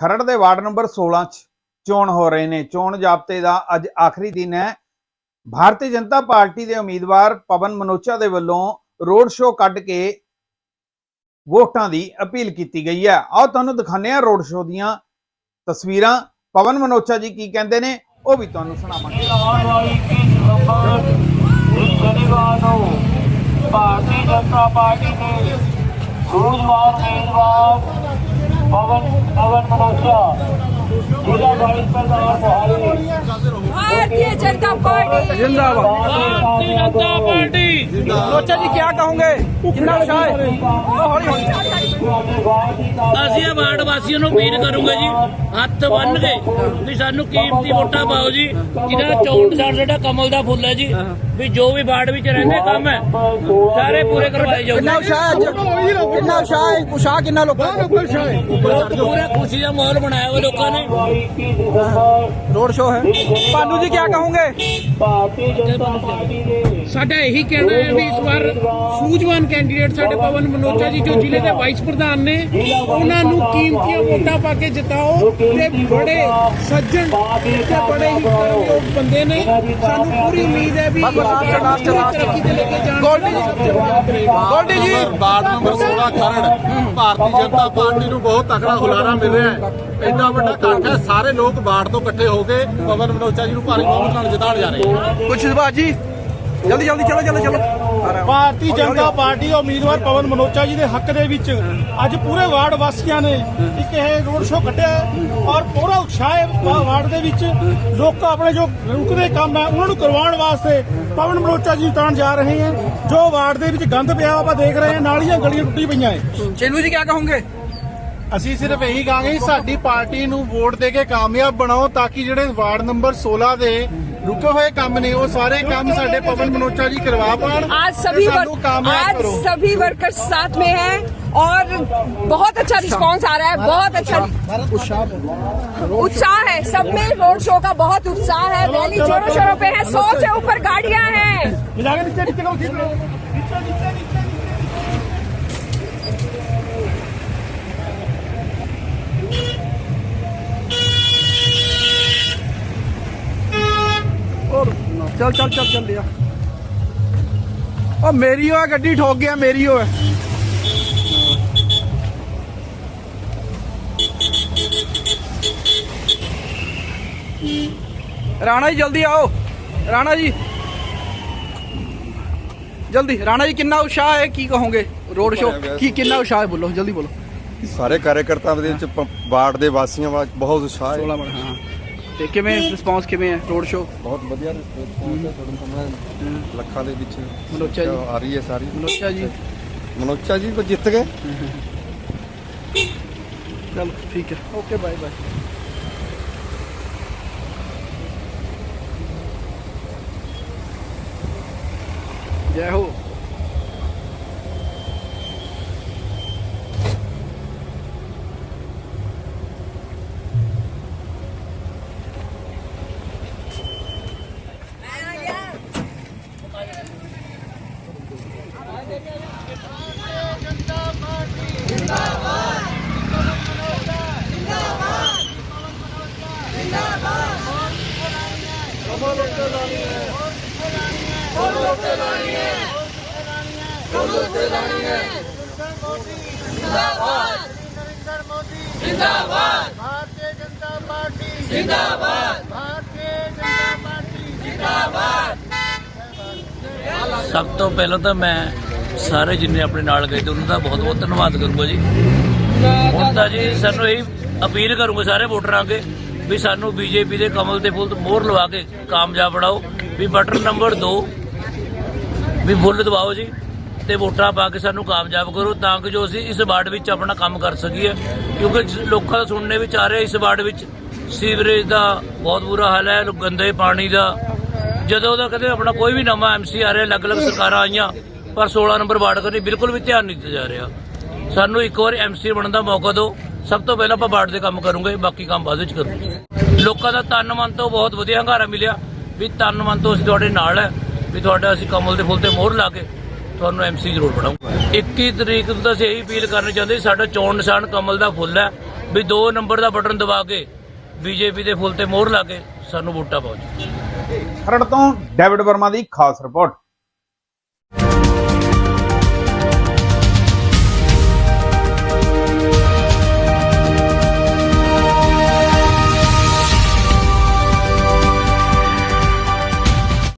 ਖਰੜ ਦੇ ward number 16 'ਚ ਚੋਣ ਹੋ ਰਹੇ ਨੇ। ਚੋਣ ਜਾਬਤੇ ਦਾ ਅੱਜ ਆਖਰੀ ਦਿਨ ਹੈ। ਭਾਰਤੀ ਜਨਤਾ ਪਾਰਟੀ ਦੇ ਉਮੀਦਵਾਰ ਪਵਨ ਮਨੋਚਾ ਦੇ ਵੱਲੋਂ ਰੋਡ ਸ਼ੋਅ ਕੱਢ ਕੇ ਵੋਟਾਂ ਦੀ ਅਪੀਲ ਕੀਤੀ ਗਈ ਹੈ। ਆਓ ਤੁਹਾਨੂੰ ਦਿਖਾਉਂਦੇ ਹਾਂ ਰੋਡ ਸ਼ੋਅ ਦੀਆਂ ਤਸਵੀਰਾਂ। ਪਵਨ ਮਨੋਚਾ ਜੀ ਕੀ ਕਹਿੰਦੇ ਨੇ, ਉਹ ਵੀ ਤੁਹਾਨੂੰ ਸੁਣਾਵਾਂਗੇ। ਆਉਣ ਵਾਲੀ 21 ਨਵੰਬਰ ਸ਼ਨੀਵਾਰ ਨੂੰ ਭਾਰਤੀ ਜਨਤਾ ਪਾਰਟੀ ਦੇ ਸੂਝਵਾਨ ਉਮੀਦਵਾਰ ਪਵਨ ਪਵਨ ਬਾਈ ਸਰਦਾਰ ਮੋਹਾਲੀ जनता पार्टी ਜਿੰਦਾਬਾਦ भारतीय जनता पार्टी लोचा जी क्या कहोगे कितना उत्साह है ਅਸੀਂ ਇਹ ਵਾਰਡ ਵਾਸੀਆਂ ਨੂੰ ਅਪੀਲ ਕਰੂੰਗੇ ਜੀ ਹੱਥ ਬੰਨ ਕੇ ਵੀ ਸਾਨੂੰ ਕੀਮਤੀ ਵੋਟਾਂ ਪਾਓ ਜੀ ਜਿਹਦਾ ਚੋਣ ਸਾਡ ਸਾਡਾ ਕਮਲ ਦਾ ਫੁੱਲ ਹੈ ਜੀ ਵੀ ਜੋ ਵੀ ਵਾਰਡ ਵਿੱਚ ਰਹਿੰਦੇ ਕੰਮ ਹੈ ਸਾਰੇ ਪੂਰੇ ਕਰਵਾਏ कितना ਜਾਊਗੇ उत्साह है कितना उत्साह है उत्साह कितना लोग ਪੂਰਾ ਖੁਸ਼ੀ ਦਾ ਮਾਹੌਲ ਬਣਾਇਆ ਹੋਇਆ ਲੋਕਾਂ ਨੇ 21 ਦਸੰਬਰ रोड शो है पानू जी क्या कहोगे ਭਾਰਤੀ ਜਨਤਾ ਪਾਰਟੀ ਦੇ ਸਾਡਾ ਇਹੀ ਕਹਿਣਾ ਹੈ ਵੀ ਇਸ ਵਾਰ ਸੂਝਵਾਨ ਕੈਂਡੀਡੇਟ ਸਾਡੇ ਪਵਨ ਮਨੋਚਾ ਜੀ ਜੋ ਜ਼ਿਲ੍ਹੇ ਦੇ ਵਾਈਸ ਪ੍ਰਧਾਨ ਨੇ ਉਹਨਾਂ ਨੂੰ ਕੀਮਤੀਆਂ ਵੋਟਾਂ ਪਾ ਕੇ ਜਿਤਾਓ ਤੇ ਬੜੇ ਸੱਜਣ ਤੇ ਬੜੇ ਹੀ ਕਰਮਯੋਗ ਬੰਦੇ ਨੇ। ਸਾਨੂੰ ਪੂਰੀ ਉਮੀਦ ਹੈ ਵੀ ਲਾਸਟ, ਲਾਸਟ, ਲਾਸਟ। ਤਰੱਕੀ ਤੇ ਲੈ ਕੇ ਜਾਣ Goldy ji. Goldy ji. Ward number 16 Kharar. Bharatiya Janata Party ਨੂੰ ਬਹੁਤ ਤਕੜਾ ਹੁਲਾਰਾ ਮਿਲ ਰਿਹਾ ਹੈ। ਐਡਾ ਵੱਡਾ ਇਕੱਠ ਹੈ ਸਾਰੇ ਲੋਕ ਬਾੜ ਤੋਂ ਇਕੱਠੇ ਹੋ ਕੇ ਪਵਨ ਮਨੋਚਾ ਜੀ ਨੂੰ ਭਾਰੀ ਬਹੁਮਤ ਨਾਲ ਜਿਤਾਣ ਜਾ ਰਹੇ ਹਨ। ਕੁਛ ਬਾਜੀ ਜਲਦੀ ਜਲਦੀ ਚਲੋ ਚਲੋ ਚਲੋ। ਭਾਰਤੀ ਜਨਤਾ ਪਾਰਟੀ ਦੇ ਉਮੀਦਵਾਰ ਪਵਨ ਮਨੋਚਾ ਜੀ ਦੇ ਹੱਕ ਦੇ ਵਿੱਚ ਅੱਜ ਪੂਰੇ ਵਾਰਡ ਵਾਸੀਆਂ ਨੇ ਇੱਕ ਇਹ ਰੋਡ ਸ਼ੋਅ ਕੱਢਿਆ ਔਰ ਪੂਰਾ ਉਤਸ਼ਾਹ ਹੈ ਵਾਰਡ ਦੇ ਵਿੱਚ। ਲੋਕ ਆਪਣੇ ਜੋ ਰੁਕਦੇ ਕੰਮ ਹੈ ਉਹਨਾਂ ਨੂੰ ਕਰਵਾਉਣ ਵਾਸਤੇ ਪਵਨ ਮਨੋਚਾ ਜੀ ਤਾਂ ਜਾ ਰਹੇ ਹਨ ਜੋ ਵਾਰਡ ਦੇ ਵਿੱਚ ਗੰਦ ਪਿਆ ਆਪਾਂ ਦੇਖ ਰਹੇ ਹਾਂ ਨਾਲੀਆਂ ਗਲੀਆਂ ਟੁੱਟੀ ਪਈਆਂ ਹੈ ਚੇਲੂ ਜੀ ਕੀ ਕਹੋਗੇ? ਅਸੀਂ ਸਿਰਫ ਇਹੀ ਕਹਾਂਗੇ ਸਾਡੀ ਪਾਰਟੀ ਨੂੰ ਵੋਟ ਦੇ ਕੇ ਕਾਮਯਾਬ ਬਣਾਓ ਤਾਂ ਕਿ ਜਿਹੜੇ ਵਾਰਡ ਨੰਬਰ 16 ਦੇ ਰੁਕੇ ਹੋਏ ਕੰਮ ਨੇ ਉਹ ਸਾਰੇ ਕੰਮ ਸਾਡੇ ਪਵਨ ਮਨੋਚਾ ਜੀ ਕਰਵਾ ਪਾਣ आज सभी ਤੇ ਸਾਨੂੰ वर्क, ਕਾਮਯਾਬ आज ਕਰੋ सभी वर्कर्स साथ में हैं और बहुत अच्छा रिस्पांस आ रहा है बहुत अच्छा उत्साह है सब में रोड शो का बहुत उत्साह है रैली जोरों शोरों पे है सौ से ऊपर गाड़ियां हैं ਚੱਲ ਚੱਲ ਚੱਲ ਚੱਲ ਲਿਆ ਉਹ ਮੇਰੀ ਹੋਇਆ ਗੱਡੀ ਠੋਕ ਗਿਆ ਮੇਰੀ ਹੋਇਆ ਰਾਣਾ ਜੀ ਜਲਦੀ ਆਓ। ਰਾਣਾ ਜੀ। ਜਲਦੀ ਰਾਣਾ ਜੀ ਕਿੰਨਾ ਉਸ਼ਾਹ ਹੈ ਕੀ ਕਹੋਗੇ? ਰੋਡ ਸ਼ੋ ਕੀ ਕਿੰਨਾ ਉਸ਼ਾਹ ਹੈ ਬੋਲੋ ਜਲਦੀ ਬੋਲੋ। ਸਾਰੇ ਕਾਰਜਕਰਤਾਵਾਂ ਦੇ ਵਿੱਚ ਵਾਰਡ ਦੇ ਵਾਸੀਆਂ ਵਾਸਤੇ ਬਹੁਤ ਉਤਸ਼ਾਹ ਹੈ। 16 ਹਾਂ। ਤੇ ਕਿਵੇਂ ਰਿਸਪੌਂਸ ਕਿਵੇਂ ਹੈ? ਰੋਡ ਸ਼ੋ ਬਹੁਤ ਵਧੀਆ ਰਿਸਪੌਂਸ ਹੈ ਤੁਹਾਡੇ ਸਾਹਮਣੇ ਲੱਖਾਂ ਦੇ ਵਿੱਚ ਮਨੋਚਾ ਜੀ। ਆ ਰਹੀ ਹੈ ਸਾਰੀ। ਮਨੋਚਾ ਜੀ। ਮਨੋਚਾ ਜੀ ਕੋ ਜਿੱਤ ਗਏ। ਚਲੋ ਠੀਕ ਹੈ। ਓਕੇ ਬਾਏ ਬਾਏ ਜੈ ਹੋ। ਸਭ ਤੋਂ ਪਹਿਲਾਂ ਤਾਂ ਮੈਂ ਸਾਰੇ ਜਿੰਨੇ ਆਪਣੇ ਨਾਲ ਗਏ ਤੇ ਉਹਨਾਂ ਦਾ ਬਹੁਤ ਬਹੁਤ ਧੰਨਵਾਦ ਕਰੂੰਗਾ ਜੀ। ਹੁਣ ਤਾਂ ਜੀ ਸਾਨੂੰ ਇਹ ਅਪੀਲ ਕਰੂੰਗਾ ਸਾਰੇ ਵੋਟਰਾਂ ਅੱਗੇ ਵੀ ਸਾਨੂੰ ਬੀਜੇਪੀ ਦੇ ਕਮਲ ਦੇ ਫੁੱਲ ਤੋਂ ਮੋਹਰ ਲਵਾ ਕੇ ਕਾਮਯਾਬ ਬਣਾਓ। ਵੀ ਬਟਨ ਨੰਬਰ 2 ਵੀ ਫੁੱਲ ਦਬਾਓ ਜੀ ਤੇ ਵੋਟਾਂ ਪਾ ਕੇ ਸਾਨੂੰ ਕਾਮਯਾਬ ਕਰੋ ਤਾਂ ਕਿ ਜੋ ਅਸੀਂ ਇਸ ਵਾਰਡ ਵਿੱਚ ਆਪਣਾ ਕੰਮ ਕਰ ਸਕੀਏ। ਕਿਉਂਕਿ ਲੋਕਾਂ ਦਾ ਸੁਣਨੇ ਵਿੱਚ ਆ ਰਿਹਾ ਇਸ ਵਾਰਡ ਵਿੱਚ ਸੀਵਰੇਜ ਦਾ ਬਹੁਤ ਬੁਰਾ ਹਾਲ ਹੈ ਗੰਦੇ ਪਾਣੀ ਦਾ। ਜਦੋਂ ਦਾ ਕਦੇ ਆਪਣਾ ਕੋਈ ਵੀ ਨਵਾਂ ਐਮਸੀ ਆ ਰਿਹਾ, ਅਲੱਗ-ਅਲੱਗ ਸਰਕਾਰਾਂ ਆਈਆਂ, ਪਰ 16 ਨੰਬਰ ਵਾਰਡ ਕਰਨੀ ਬਿਲਕੁਲ ਵੀ ਧਿਆਨ ਨਹੀਂ ਦਿੱਤਾ ਜਾ ਰਿਹਾ। ਸਾਨੂੰ ਇੱਕ ਵਾਰ ਐਮਸੀ ਬਣਨ ਦਾ ਮੌਕਾ ਦਿਓ। ਸਭ ਤੋਂ ਪਹਿਲਾਂ ਆਪਾਂ ਵਾਰਡ ਦੇ ਕੰਮ ਕਰੂੰਗੇ, ਬਾਕੀ ਕੰਮ ਬਾਅਦ ਵਿੱਚ ਕਰੂੰਗੇ। ਲੋਕਾਂ ਦਾ ਤਨ ਮਨ ਤੋਂ ਬਹੁਤ ਵਧੀਆ ਹੰਗਾਰਾ ਮਿਲਿਆ ਵੀ ਤਨ ਮਨ ਤੋਂ ਅਸੀਂ ਤੁਹਾਡੇ ਨਾਲ ਹੈ, ਵੀ ਤੁਹਾਡਾ ਅਸੀਂ ਕਮਲ ਦੇ ਫੁੱਲ ਤੇ ਮੋਹਰ ਲਾ ਕੇ ਤੁਹਾਨੂੰ ਐਮਸੀ ਜ਼ਰੂਰ ਬਣਾਉਂਗਾ। 21 ਤਰੀਕ ਨੂੰ ਤਾਂ ਅਸੀਂ ਇਹੀ ਅਪੀਲ ਕਰਨੀ ਚਾਹੁੰਦੇ ਸਾਡਾ ਚੋਣ ਨਿਸ਼ਾਨ ਕਮਲ ਦਾ ਫੁੱਲ ਹੈ, ਵੀ 2 ਨੰਬਰ ਦਾ ਬਟਨ ਦਬਾ ਕੇ ਬੀਜੇਪੀ ਦੇ ਫੁੱਲ ਤੇ ਮੋਹਰ ਲਾ ਕੇ ਸਾਨੂੰ ਵੋਟਾਂ ਪਾਓ ਜੀ। ਖਰੜ ਤੋਂ ਡੇਵਿਡ ਵਰਮਾ ਦੀ ਖਾਸ ਰਿਪੋਰਟ।